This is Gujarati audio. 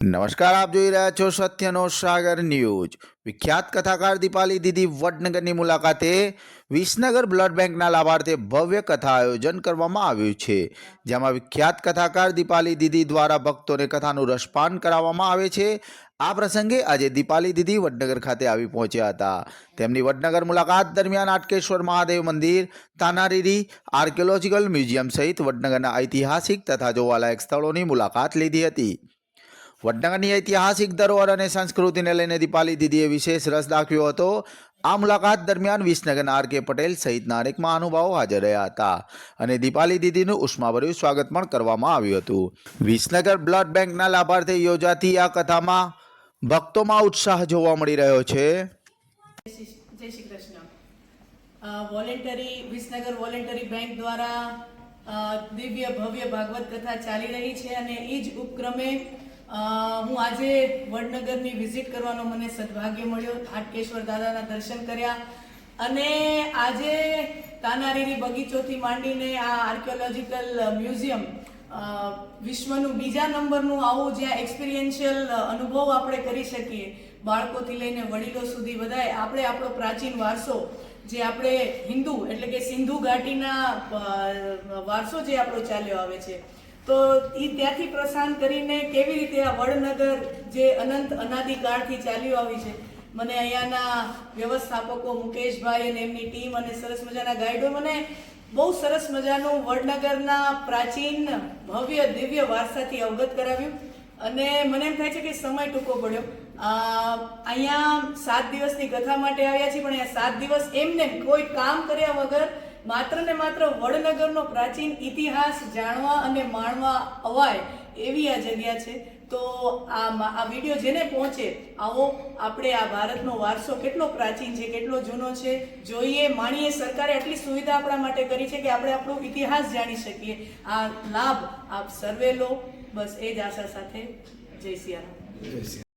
નમસ્કાર, આપ જોઈ રહ્યા છો સત્યનો સાગર ન્યૂઝ. વિખ્યાત કથાકાર દીપાલી દીદી વડનગરની મુલાકાતે વિસનગર બ્લડ બેંકના લાભાર્થે ભવ્ય કથા આયોજન કરવામાં આવ્યું છે, જેમાં વિખ્યાત કથાકાર દીપાલી દીદી દ્વારા ભક્તોને કથાનું રસપાન કરાવવામાં આવે છે. આ પ્રસંગે આજે દીપાલી દીદી વડનગર ખાતે આવી પહોંચ્યા હતા. તેમની વડનગર મુલાકાત દરમિયાન આટકેશ્વર મહાદેવ મંદિર, તાનારીરી આર્કિયોલોજીકલ મ્યુઝિયમ સહિત વડનગરના ઐતિહાસિક તથા જોવાલાયક સ્થળોની મુલાકાત લીધી હતી. વડનગરની ઐતિહાસિક ધરોહર અને સંસ્કૃતિને લઈને દીપાલી દીદીએ વિશેષ રસ દાખવ્યો હતો. આ મુલાકાત દરમિયાન વિસનગરના આર કે પટેલ સહિતના અનેક મહાનુભાવો હાજર રહ્યા હતા અને દીપાલી દીદીનું ઉષ્માભર્યું સ્વાગત પણ કરવામાં આવ્યું હતું. વિસનગર બ્લડ બેંકના લાભાર્થે યોજાતી આ કથામાં ભક્તોમાં ઉત્સાહ જોવા મળી રહ્યો છે. વોલેન્ટરી, વિસનગર વોલેન્ટરી બેંક દ્વારા દિવ્ય ભવ્ય ભાગવત કથા ચાલી રહી છે અને એ જ ઉપક્રમે હું આજે વડનગરની વિઝિટ કરવાનો મને સદભાગ્ય મળ્યો. હાટકેશ્વર દાદાના દર્શન કર્યા. અને આજે તાનારીરી બગીચોથી માંડીને આ આર્કિયોલોજીકલ મ્યુઝિયમ વિશ્વનું બીજા નંબરનું આવું જ્યાં એક્સપિરિયન્શિયલ અનુભવ આપણે કરી શકીએ, બાળકોથી લઈને વડીલો સુધી બધાએ આપણે આપણો પ્રાચીન વારસો જે આપણે હિન્દુ એટલે કે સિંધુ ઘાટીના વારસો જે આપણો ચાલ્યો આવે છે. તો એ ત્યાંથી પ્રસ્થાન કરીને કેવી રીતે આ વડનગર જે અનંત અનાદિકાળથી ચાલ્યું આવી છે? મને અહીંયાના વ્યવસ્થાપકો મુકેશભાઈ અને એમની ટીમ અને સરસ મજાના ગાઈડો, મને બહુ સરસ મજાનું વડનગરના પ્રાચીન ભવ્ય દિવ્ય વારસાથી અવગત કરાવ્યું. અને મને એમ થાય છે કે સમય ટૂંકો પડ્યો. અહીંયા સાત દિવસની કથા માટે આવ્યા છીએ, પણ અહીંયા સાત દિવસ એમને કોઈ કામ કર્યા વગર માત્ર ને માત્ર વડનગરનો પ્રાચીન ઇતિહાસ જાણવા અને માણવા અવાય એવી આ જગ્યા છે. તો આ આ વીડિયો જેને પહોંચે, આવો આપણે આ ભારતનો વારસો કેટલો પ્રાચીન છે, કેટલો જૂનો છે, જોઈએ, માણીએ, સરકારે આટલી સુવિધા આપણા માટે કરી છે કે આપણે આપણો ઇતિહાસ જાણી શકીએ. આ લાભ આપ સર્વે લો બસ એ જ આશા સાથે. જય સિયારામ.